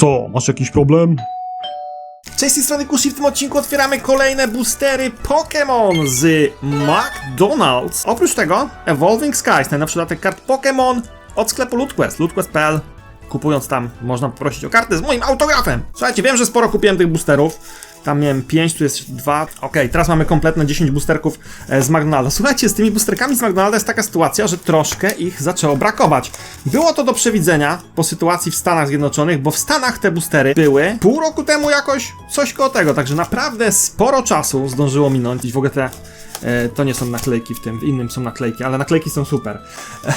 Co, masz jakiś problem? Cześć, z tej strony Kushi, w tym odcinku otwieramy kolejne boostery Pokémon z McDonald's. Oprócz tego Evolving Skies, najnowszy dodatek kart Pokémon od sklepu LootQuest, lootquest.pl. Kupując tam można poprosić o kartę z moim autografem. Słuchajcie, wiem, że sporo kupiłem tych boosterów. Tam miałem 5, tu jest 2. Okej, teraz mamy kompletne 10 boosterków e, z McDonalda. Słuchajcie, z tymi boosterkami z McDonalda jest taka sytuacja, że troszkę ich zaczęło brakować. Było to do przewidzenia po sytuacji w Stanach Zjednoczonych, bo w Stanach te boostery były pół roku temu jakoś coś koło tego, także naprawdę sporo czasu zdążyło minąć i w ogóle te E, to nie są naklejki w tym, w innym są naklejki, ale naklejki są super.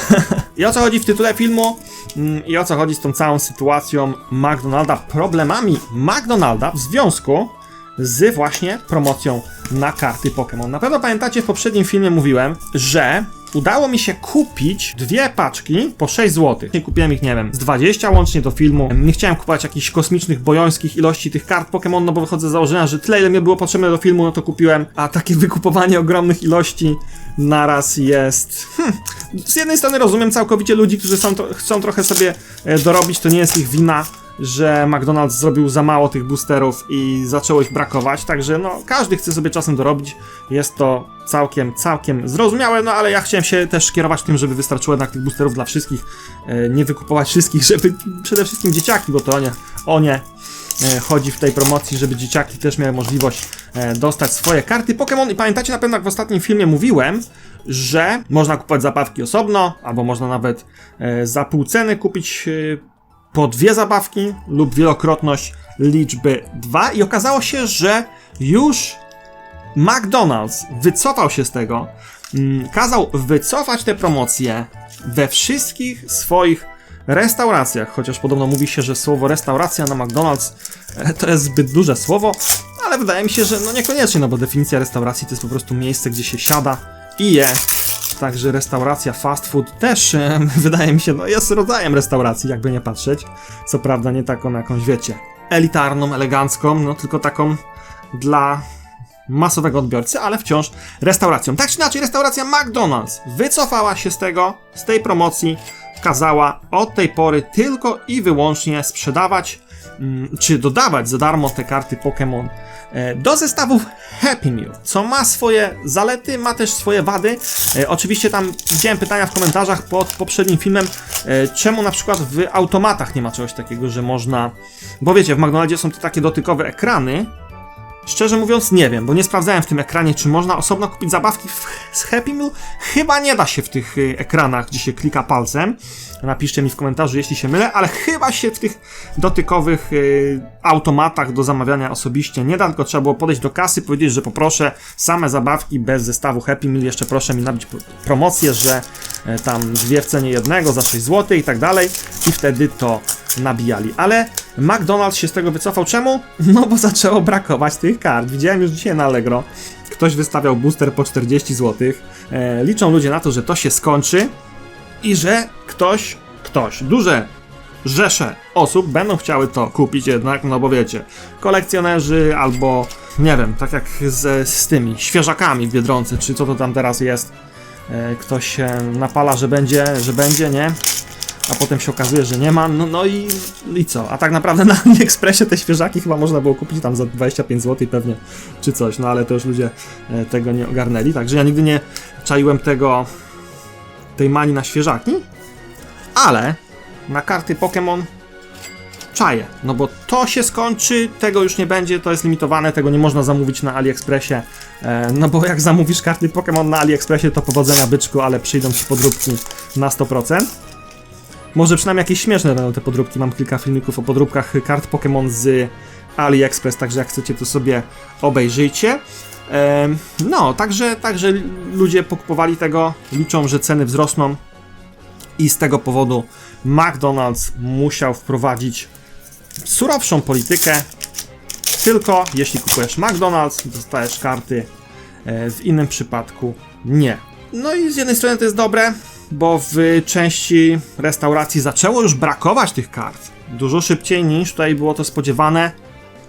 I o co chodzi w tytule filmu mm, i o co chodzi z tą całą sytuacją McDonalda, problemami McDonalda w związku z właśnie promocją na karty Pokémon. Na pewno pamiętacie, w poprzednim filmie mówiłem, że udało mi się kupić dwie paczki po 6 zł. Nie kupiłem ich, nie wiem, z 20 łącznie do filmu. Nie chciałem kupować jakichś kosmicznych, bojońskich ilości tych kart Pokémon, no bo wychodzę z założenia, że tyle ile mi było potrzebne do filmu, no to kupiłem, a takie wykupowanie ogromnych ilości naraz jest... Hmm. Z jednej strony rozumiem całkowicie ludzi, którzy są chcą trochę sobie e, dorobić, to nie jest ich wina, że McDonald's zrobił za mało tych boosterów i zaczęło ich brakować, także no każdy chce sobie czasem dorobić, jest to całkiem, całkiem zrozumiałe, no ale ja chciałem się też kierować tym, żeby wystarczyło jednak tych boosterów dla wszystkich, e, nie wykupować wszystkich, żeby przede wszystkim dzieciaki, bo to o nie, o nie e, chodzi w tej promocji, żeby dzieciaki też miały możliwość e, dostać swoje karty Pokémon. I pamiętacie na pewno jak w ostatnim filmie mówiłem, że można kupować zabawki osobno, albo można nawet za pół ceny kupić po dwie zabawki lub wielokrotność liczby 2 i okazało się, że już McDonald's wycofał się z tego, mm, kazał wycofać te promocje we wszystkich swoich restauracjach, chociaż podobno mówi się, że słowo restauracja na McDonald's e, to jest zbyt duże słowo, ale wydaje mi się, że no niekoniecznie, no bo definicja restauracji to jest po prostu miejsce, gdzie się siada i je. Także restauracja fast food też e, wydaje mi się, no jest rodzajem restauracji, jakby nie patrzeć. Co prawda nie taką jakąś, wiecie, elitarną, elegancką, no tylko taką dla masowego odbiorcy, ale wciąż restauracją. Tak czy inaczej, restauracja McDonald's wycofała się z tego, z tej promocji, kazała od tej pory tylko i wyłącznie sprzedawać mm, czy dodawać za darmo te karty Pokémon e, do zestawów Happy Meal, co ma swoje zalety, ma też swoje wady. E, Oczywiście tam widziałem pytania w komentarzach pod poprzednim filmem, e, czemu na przykład w automatach nie ma czegoś takiego, że można... Bo wiecie, w McDonaldzie są te takie dotykowe ekrany, Szczerze mówiąc, nie wiem, bo nie sprawdzałem w tym ekranie, czy można osobno kupić zabawki z Happy Meal. Chyba nie da się w tych y, ekranach, gdzie się klika palcem. Napiszcie mi w komentarzu, jeśli się mylę, ale chyba się w tych dotykowych y, automatach do zamawiania osobiście nie da, tylko trzeba było podejść do kasy, powiedzieć, że poproszę same zabawki bez zestawu Happy Meal, jeszcze proszę mi nabić pro- promocję, że e, tam dwie w cenie jednego za 6 zł i tak dalej i wtedy to nabijali. Ale McDonald's się z tego wycofał. Czemu? No bo zaczęło brakować tych kart. Widziałem już dzisiaj na Allegro. Ktoś wystawiał booster po 40 zł. E, liczą ludzie na to, że to się skończy i że ktoś, ktoś, duże rzesze osób będą chciały to kupić jednak, no bo wiecie, kolekcjonerzy albo nie wiem, tak jak z, z tymi świeżakami w Biedronce, czy co to tam teraz jest. E, ktoś się napala, że będzie, że będzie, nie? A potem się okazuje, że nie ma, no, no i, i co? A tak naprawdę na AliExpressie te świeżaki chyba można było kupić tam za 25 zł pewnie, czy coś, no ale to już ludzie e, tego nie ogarnęli, także ja nigdy nie czaiłem tego, tej mani na świeżaki, ale na karty Pokémon czaję, no bo to się skończy, tego już nie będzie, to jest limitowane, tego nie można zamówić na AliExpressie, e, no bo jak zamówisz karty Pokémon na AliExpressie, to powodzenia byczku, ale przyjdą ci podróbki na 100%. Może przynajmniej jakieś śmieszne będą te podróbki. Mam kilka filmików o podróbkach kart Pokémon z AliExpress, także jak chcecie to sobie obejrzyjcie. No, także, także ludzie pokupowali tego, liczą, że ceny wzrosną i z tego powodu McDonald's musiał wprowadzić surowszą politykę. Tylko jeśli kupujesz McDonald's, dostajesz karty, e, w innym przypadku nie. No i z jednej strony to jest dobre, bo w części restauracji zaczęło już brakować tych kart. Dużo szybciej niż tutaj było to spodziewane.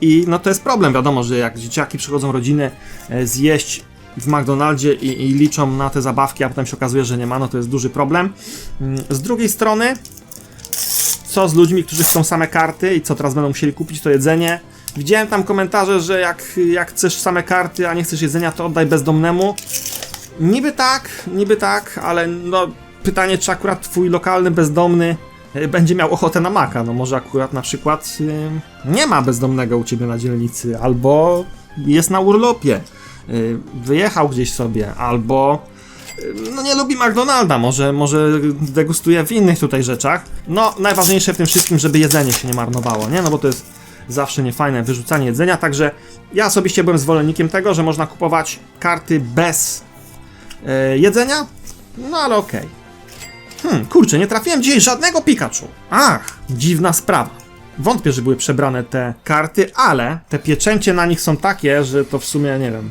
I no to jest problem, wiadomo, że jak dzieciaki przychodzą rodziny e, zjeść w McDonaldzie i, i liczą na te zabawki, a potem się okazuje, że nie ma, no to jest duży problem. Mm, Z drugiej strony, co z ludźmi, którzy chcą same karty i co teraz będą musieli kupić to jedzenie. Widziałem tam komentarze, że jak, jak chcesz same karty, a nie chcesz jedzenia, to oddaj bezdomnemu. Niby tak, niby tak, ale no pytanie, czy akurat twój lokalny bezdomny y, będzie miał ochotę na maka. No może akurat na przykład y, nie ma bezdomnego u ciebie na dzielnicy, albo jest na urlopie, y, wyjechał gdzieś sobie, albo no nie lubi McDonalda, może, może degustuje w innych tutaj rzeczach. No najważniejsze w tym wszystkim, żeby jedzenie się nie marnowało, nie? No bo to jest zawsze niefajne wyrzucanie jedzenia, także ja osobiście byłem zwolennikiem tego, że można kupować karty bez e, jedzenia, no ale okej. Hmm, kurczę, nie trafiłem dzisiaj żadnego Pikachu. Ach, dziwna sprawa. Wątpię, że były przebrane te karty, ale te pieczęcie na nich są takie, że to w sumie nie wiem.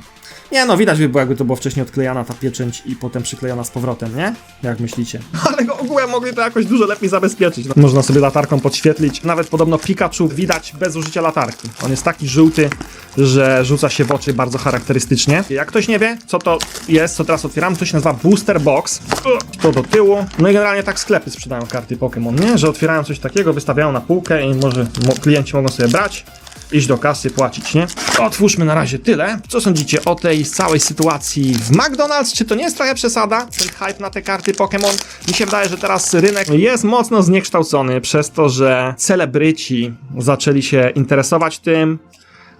Nie no, widać by było, jakby to było wcześniej odklejana ta pieczęć i potem przyklejona z powrotem, nie? Jak myślicie? Ale go ogółem mogli to jakoś dużo lepiej zabezpieczyć. No, Można sobie latarką podświetlić. Nawet podobno Pikachu widać bez użycia latarki. On jest taki żółty, że rzuca się w oczy bardzo charakterystycznie. Jak ktoś nie wie, co to jest, co teraz otwieramy, to się nazywa Booster Box. To do tyłu. No i generalnie tak sklepy sprzedają karty Pokémon, nie? Że otwierają coś takiego, wystawiają na półkę i może mo- klienci mogą sobie brać iść do kasy, płacić, nie? Otwórzmy na razie tyle. Co sądzicie o tej całej sytuacji w McDonald's? Czy to nie jest trochę przesada? Ten hype na te karty Pokémon? Mi się wydaje, że teraz rynek jest mocno zniekształcony przez to, że celebryci zaczęli się interesować tym,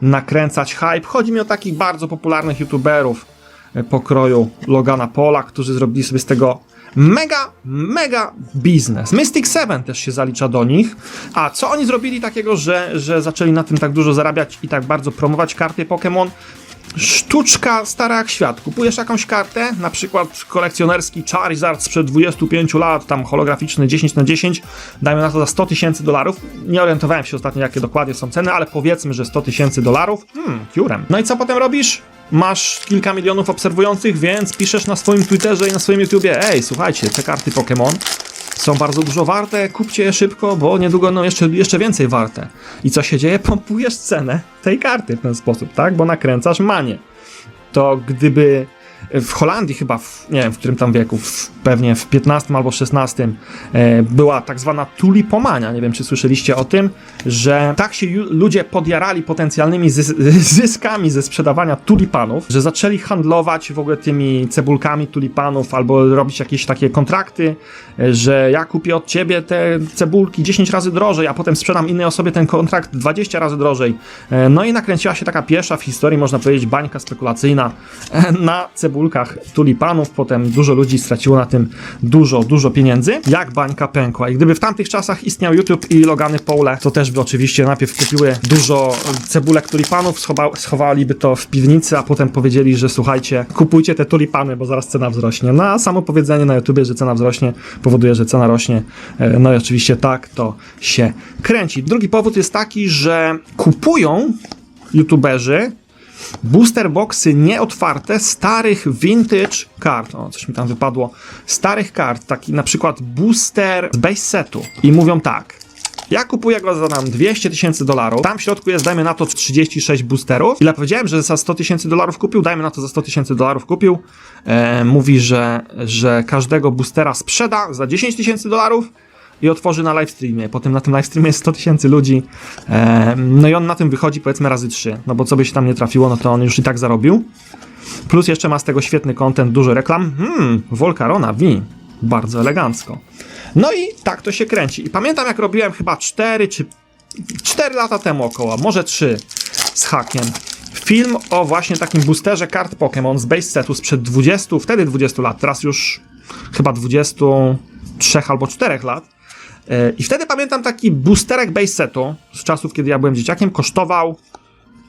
nakręcać hype. Chodzi mi o takich bardzo popularnych youtuberów e, pokroju Logana Pola, którzy zrobili sobie z tego mega, mega biznes. Mystic Seven też się zalicza do nich. A co oni zrobili takiego, że, że zaczęli na tym tak dużo zarabiać i tak bardzo promować karty Pokémon? Sztuczka stara jak świat. Kupujesz jakąś kartę, na przykład kolekcjonerski Charizard sprzed 25 lat, tam holograficzny 10 na 10, dajmy na to za 100 tysięcy dolarów. Nie orientowałem się ostatnio, jakie dokładnie są ceny, ale powiedzmy, że 100 tysięcy dolarów. Hmm, piórem. No i co potem robisz? Masz kilka milionów obserwujących, więc piszesz na swoim Twitterze i na swoim YouTubie, ej, słuchajcie, te karty Pokémon są bardzo dużo warte, kupcie je szybko, bo niedługo no jeszcze, jeszcze więcej warte. I co się dzieje? Pompujesz cenę tej karty w ten sposób, tak? Bo nakręcasz manię. To gdyby w Holandii chyba, w, nie wiem w którym tam wieku, w, pewnie w XV albo XVI e, była tak zwana tulipomania. Nie wiem, czy słyszeliście o tym, że tak się ludzie podjarali potencjalnymi zys zyskami ze sprzedawania tulipanów, że zaczęli handlować w ogóle tymi cebulkami tulipanów albo robić jakieś takie kontrakty, e, że ja kupię od ciebie te cebulki 10 razy drożej, a potem sprzedam innej osobie ten kontrakt 20 razy drożej. E, no i nakręciła się taka pierwsza w historii, można powiedzieć, bańka spekulacyjna e, na cebulkach tulipanów. Potem dużo ludzi straciło na tym dużo, dużo pieniędzy. Jak bańka pękła. I gdyby w tamtych czasach istniał YouTube i Logany Pole, to też by oczywiście najpierw kupiły dużo cebulek tulipanów, schowa schowaliby to w piwnicy, a potem powiedzieli, że słuchajcie, kupujcie te tulipany, bo zaraz cena wzrośnie. No a samo powiedzenie na YouTubie, że cena wzrośnie, powoduje, że cena rośnie. E, No i oczywiście tak to się kręci. Drugi powód jest taki, że kupują YouTuberzy booster boxy nieotwarte starych vintage kart. O, coś mi tam wypadło. Starych kart, taki na przykład booster z base setu. I mówią tak. Ja kupuję go za tam 200 tysięcy dolarów. Tam w środku jest, dajmy na to, 36 boosterów. Ile powiedziałem, że za 100 tysięcy dolarów kupił? Dajmy na to, za 100 tysięcy dolarów kupił. E, mówi, że, że każdego boostera sprzeda za 10 tysięcy dolarów i otworzy na livestreamie. Potem na tym livestreamie jest 100 tysięcy ludzi. E, no i on na tym wychodzi powiedzmy razy 3. No bo co by się tam nie trafiło, no to on już i tak zarobił. Plus jeszcze ma z tego świetny content, dużo reklam. Hmm, Volcarona V. Bardzo elegancko. No i tak to się kręci. I pamiętam jak robiłem chyba 4 czy 4 lata temu około, może 3 z hakiem. Film o właśnie takim boosterze kart Pokémon z base setu sprzed 20, wtedy 20 lat, teraz już chyba 23 albo 4 lat. E, I wtedy pamiętam taki boosterek base setu z czasów, kiedy ja byłem dzieciakiem, kosztował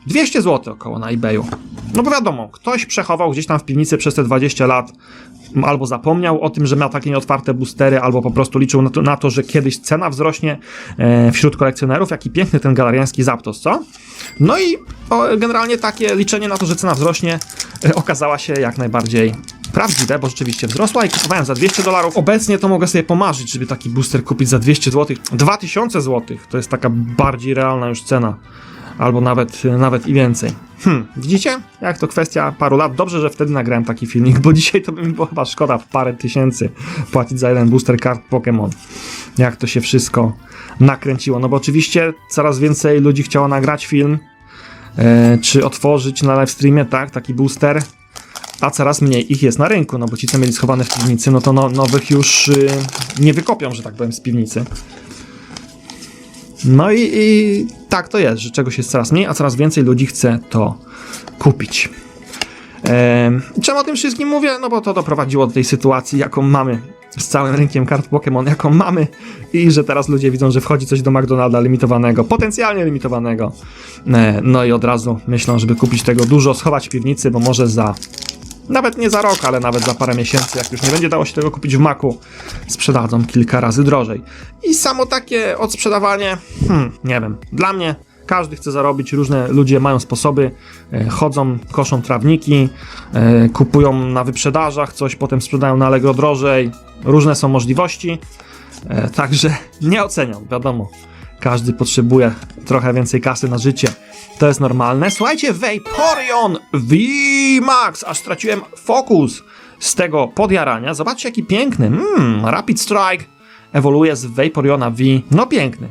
200 zł około na eBayu. No bo wiadomo, ktoś przechował gdzieś tam w piwnicy przez te 20 lat, albo zapomniał o tym, że miał takie nieotwarte boostery, albo po prostu liczył na to, na to że kiedyś cena wzrośnie e, wśród kolekcjonerów. Jaki piękny ten galariański Zapdos, co? No i generalnie takie liczenie na to, że cena wzrośnie, e, okazała się jak najbardziej prawdziwe, bo rzeczywiście wzrosła i kupowałem za 200 dolarów. Obecnie to mogę sobie pomarzyć, żeby taki booster kupić za 200 zł. 2000 zł to jest taka bardziej realna już cena albo nawet, nawet i więcej. Hmm, widzicie? Jak to kwestia paru lat. Dobrze, że wtedy nagrałem taki filmik, bo dzisiaj to by mi było chyba szkoda w parę tysięcy płacić za jeden booster kart Pokémon. Jak to się wszystko nakręciło. No bo oczywiście coraz więcej ludzi chciało nagrać film, e, czy otworzyć na livestreamie, tak, taki booster, a coraz mniej ich jest na rynku, no bo ci, co mieli schowane w piwnicy, no to no, nowych już y, nie wykopią, że tak powiem, z piwnicy. No i, i tak to jest, że czegoś jest coraz mniej, a coraz więcej ludzi chce to kupić. Ehm, czemu o tym wszystkim mówię? No bo to doprowadziło do tej sytuacji, jaką mamy z całym rynkiem kart Pokémon, jaką mamy i że teraz ludzie widzą, że wchodzi coś do McDonalda limitowanego, potencjalnie limitowanego. E, no i od razu myślą, żeby kupić tego dużo, schować w piwnicy, bo może za nawet nie za rok, ale nawet za parę miesięcy, jak już nie będzie dało się tego kupić w maku, sprzedadzą kilka razy drożej. I samo takie odsprzedawanie, hmm, nie wiem, dla mnie każdy chce zarobić, różne ludzie mają sposoby, e, chodzą, koszą trawniki, e, kupują na wyprzedażach coś, potem sprzedają na Allegro drożej, różne są możliwości, e, także nie oceniam, wiadomo. Każdy potrzebuje trochę więcej kasy na życie. To jest normalne. Słuchajcie, Vaporeon VMAX! Aż straciłem fokus z tego podjarania. Zobaczcie, jaki piękny. Mmm, Rapid Strike ewoluuje z Vaporeona V. No piękny.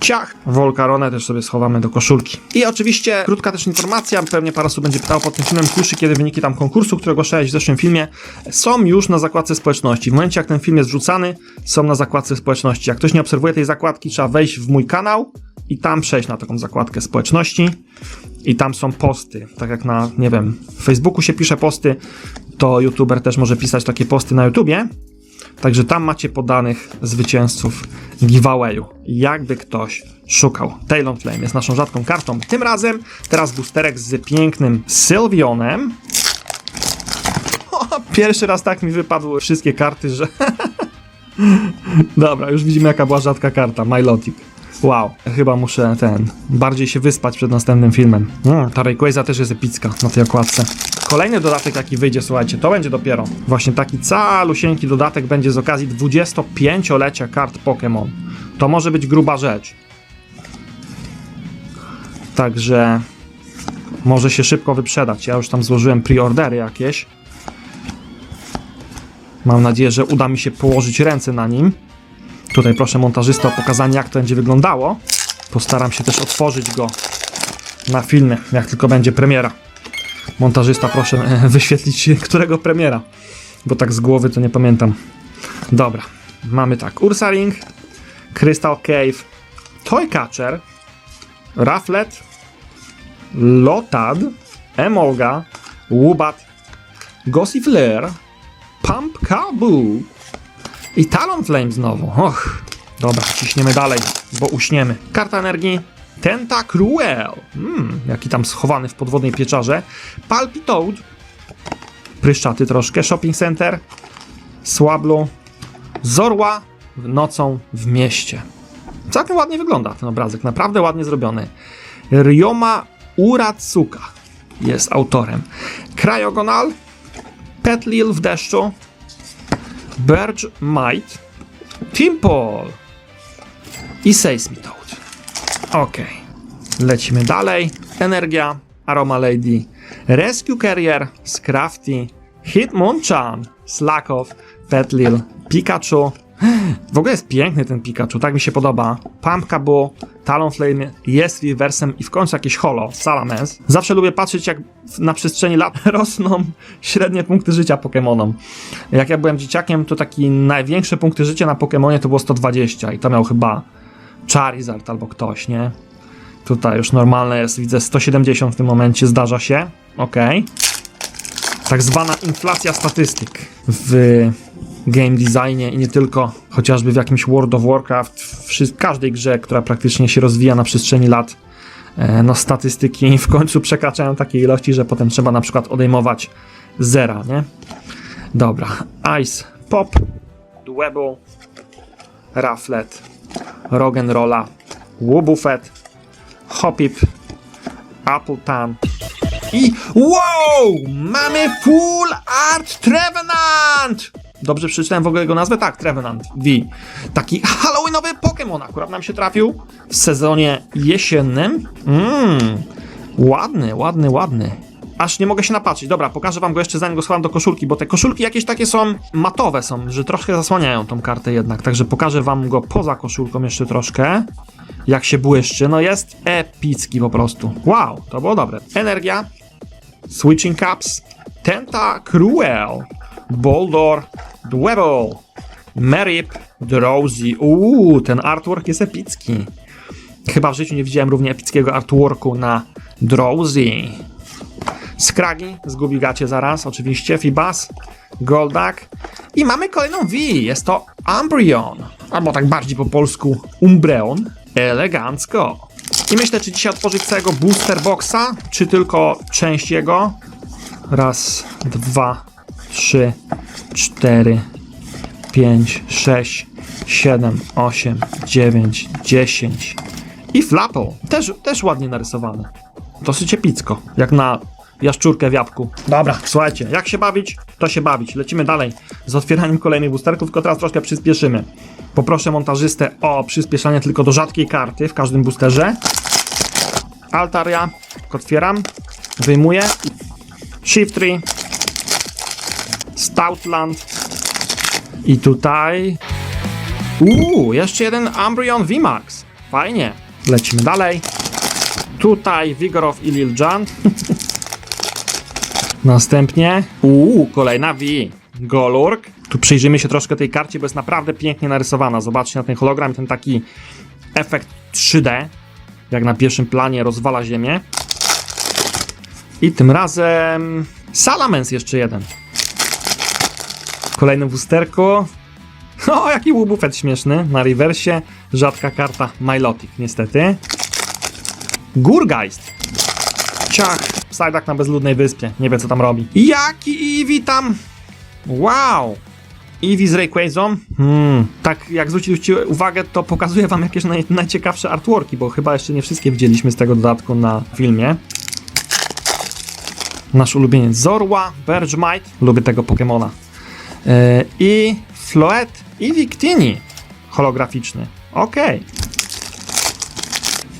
Ciach! Volcaronę też sobie schowamy do koszulki. I oczywiście krótka też informacja, pewnie parę osób będzie pytało pod tym filmem, słyszy kiedy wyniki tam konkursu, którego ogłaszałeś w zeszłym filmie, są już na zakładce społeczności. W momencie jak ten film jest wrzucany, są na zakładce społeczności. Jak ktoś nie obserwuje tej zakładki, trzeba wejść w mój kanał i tam przejść na taką zakładkę społeczności i tam są posty. Tak jak na, nie wiem, Facebooku się pisze posty, to youtuber też może pisać takie posty na YouTubie. Także tam macie podanych zwycięzców giveawayu. Jakby ktoś szukał. Talon Flame jest naszą rzadką kartą. Tym razem teraz boosterek z pięknym Sylvionem. O, Pierwszy raz tak mi wypadły wszystkie karty, że... Dobra, już widzimy jaka była rzadka karta. Milotic. Wow, chyba muszę ten, bardziej się wyspać przed następnym filmem. Mm, ta Rayquaza też jest epicka na tej okładce. Kolejny dodatek jaki wyjdzie, słuchajcie, to będzie dopiero. Właśnie taki calusieńki dodatek będzie z okazji 25-lecia kart Pokémon. To może być gruba rzecz. Także może się szybko wyprzedać. Ja już tam złożyłem preordery jakieś. Mam nadzieję, że uda mi się położyć ręce na nim. Tutaj proszę montażysta o pokazanie, jak to będzie wyglądało. Postaram się też otworzyć go na filmie, jak tylko będzie premiera. Montażysta, proszę e, wyświetlić, którego premiera, bo tak z głowy to nie pamiętam. Dobra, mamy tak: Ursa Ring, Crystal Cave, Toy Catcher, Raflet, Lotad, Emolga, Wubat, Gossifleur, Pump i Talonflame znowu. Och, dobra, ciśniemy dalej, bo uśniemy. Karta energii. Tentacruel. Hmm, jaki tam schowany w podwodnej pieczarze. Palpitoad. Pryszczaty troszkę. Shopping Center. Słablu. Zorła nocą w mieście. Całkiem ładnie wygląda ten obrazek, naprawdę ładnie zrobiony. Ryoma Uratsuka jest autorem. Cryogonal. Petlil w deszczu. Burge Might, Timpol i Seismitoad. Ok, lecimy dalej. Energia, Aroma Lady, Rescue Carrier, Scrafty, Hitmonchan, Slackow, Petlil, Pikachu. W ogóle jest piękny ten Pikachu, tak mi się podoba. Pumpka Boo, Talonflame jest reversem i w końcu jakieś holo, Salamence. Zawsze lubię patrzeć jak na przestrzeni lat rosną średnie punkty życia Pokémonom. Jak ja byłem dzieciakiem, to taki największe punkty życia na Pokémonie to było 120 i to miał chyba Charizard albo ktoś, nie? Tutaj już normalne jest, widzę 170 w tym momencie, zdarza się. Okej. Tak zwana inflacja statystyk w game designie i nie tylko, chociażby w jakimś World of Warcraft, w każdej grze, która praktycznie się rozwija na przestrzeni lat, e, no statystyki w końcu przekraczają takie ilości, że potem trzeba na przykład odejmować zera, nie? Dobra, Ice, Pop, Dwebble, Raflet, Rock'n'Rolla, Wobbuffet, Hopip, Apple Tan i wow! Mamy Full Art Trevenant! Dobrze przeczytałem w ogóle jego nazwę? Tak, Trevenant V. Taki halloweenowy Pokémon akurat nam się trafił w sezonie jesiennym. Mmm, ładny, ładny, ładny. Aż nie mogę się napatrzeć. Dobra, pokażę wam go jeszcze zanim go schowam do koszulki, bo te koszulki jakieś takie są matowe są, że troszkę zasłaniają tą kartę jednak. Także pokażę wam go poza koszulką jeszcze troszkę. Jak się błyszczy. No jest epicki po prostu. Wow, to było dobre. Energia, Switching Caps, Tenta Cruel, Boldor, Dwebble, Merip, Drowsy. Uuu, ten artwork jest epicki. Chyba w życiu nie widziałem równie epickiego artworku na Drowsy. Scraggy, zgubi gacie zaraz, oczywiście, Fibas, Goldak i mamy kolejną V, jest to Umbreon, albo tak bardziej po polsku Umbreon, elegancko. I myślę, czy dzisiaj otworzyć całego booster boxa, czy tylko część jego. Raz, dwa, trzy, cztery, pięć, sześć, siedem, osiem, dziewięć, dziesięć. I Flapple, też, też ładnie narysowane. Dosyć epicko, jak na jaszczurkę w jabłku. Dobra, słuchajcie, jak się bawić, to się bawić. Lecimy dalej z otwieraniem kolejnych boosterków, tylko teraz troszkę przyspieszymy. Poproszę montażystę o przyspieszanie tylko do rzadkiej karty w każdym boosterze. Altaria, otwieram, wyjmuję. Shiftry, Stoutland i tutaj... Uuu, jeszcze jeden Umbreon VMAX. Fajnie. Lecimy dalej. Tutaj Vigoroth i Liljant. Następnie. Uuu, kolejna V. Golurk. Tu przyjrzymy się troszkę tej karcie, bo jest naprawdę pięknie narysowana. Zobaczcie na ten hologram, ten taki efekt 3D. Jak na pierwszym planie rozwala ziemię. I tym razem. Salamence jeszcze jeden. W kolejnym wusterku. O, jaki łubufet śmieszny. Na rewersie. Rzadka karta Milotic, niestety. Gurgeist. Ciach. Psyduck na bezludnej wyspie. Nie wie co tam robi. Jaki Eevee tam? Wow. Eevee z Rayquazą? Hmm. Tak jak zwróciliście uwagę, to pokazuję wam jakieś naj, najciekawsze artworki, bo chyba jeszcze nie wszystkie widzieliśmy z tego dodatku na filmie. Nasz ulubieniec Zorua, Bergmite. Lubię tego Pokemona. Yy, I Floet i Victini. Holograficzny. Okej.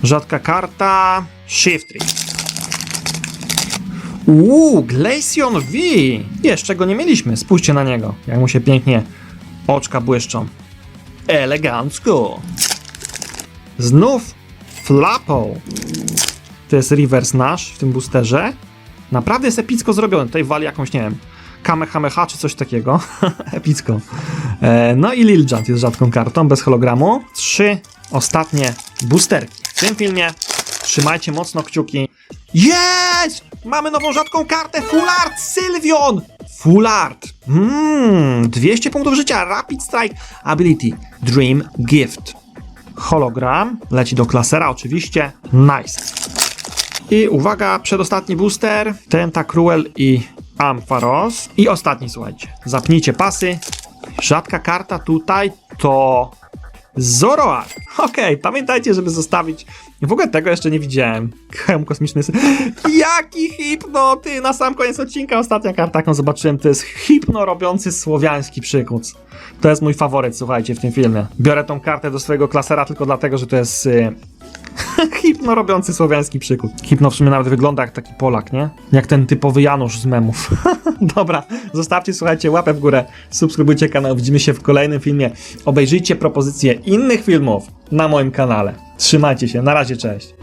Rzadka karta. Shiftry. Uuu, Glaceon V! Jeszcze go nie mieliśmy, spójrzcie na niego, jak mu się pięknie oczka błyszczą. Elegancko! Znów Flapple. To jest reverse nasz w tym boosterze. Naprawdę jest epicko zrobiony. Tutaj wali jakąś, nie wiem, Kamehameha czy coś takiego. epicko. E, no i Liljant jest rzadką kartą, bez hologramu. Trzy ostatnie boosterki. W tym filmie trzymajcie mocno kciuki. Jest! Mamy nową rzadką kartę Full Art Sylvion! Full Art. Mmm, 200 punktów życia. Rapid Strike Ability. Dream Gift. Hologram. Leci do klasera oczywiście. Nice. I uwaga, przedostatni booster. Tentacruel i Ampharos. I ostatni, słuchajcie. Zapnijcie pasy. Rzadka karta tutaj to Zoroark. Okej, pamiętajcie, żeby zostawić. W ogóle tego jeszcze nie widziałem. Hełm kosmiczny. Jaki hipno! Ty, na sam koniec odcinka ostatnia karta, jaką zobaczyłem, to jest hipno robiący słowiański przykuc. To jest mój faworyt, słuchajcie, w tym filmie. Biorę tą kartę do swojego klasera tylko dlatego, że to jest y, hipno robiący słowiański przykład. Hipno w sumie nawet wygląda jak taki Polak, nie? Jak ten typowy Janusz z memów. Dobra, zostawcie, słuchajcie, łapę w górę, subskrybujcie kanał, widzimy się w kolejnym filmie. Obejrzyjcie propozycje innych filmów na moim kanale. Trzymajcie się, na razie, cześć.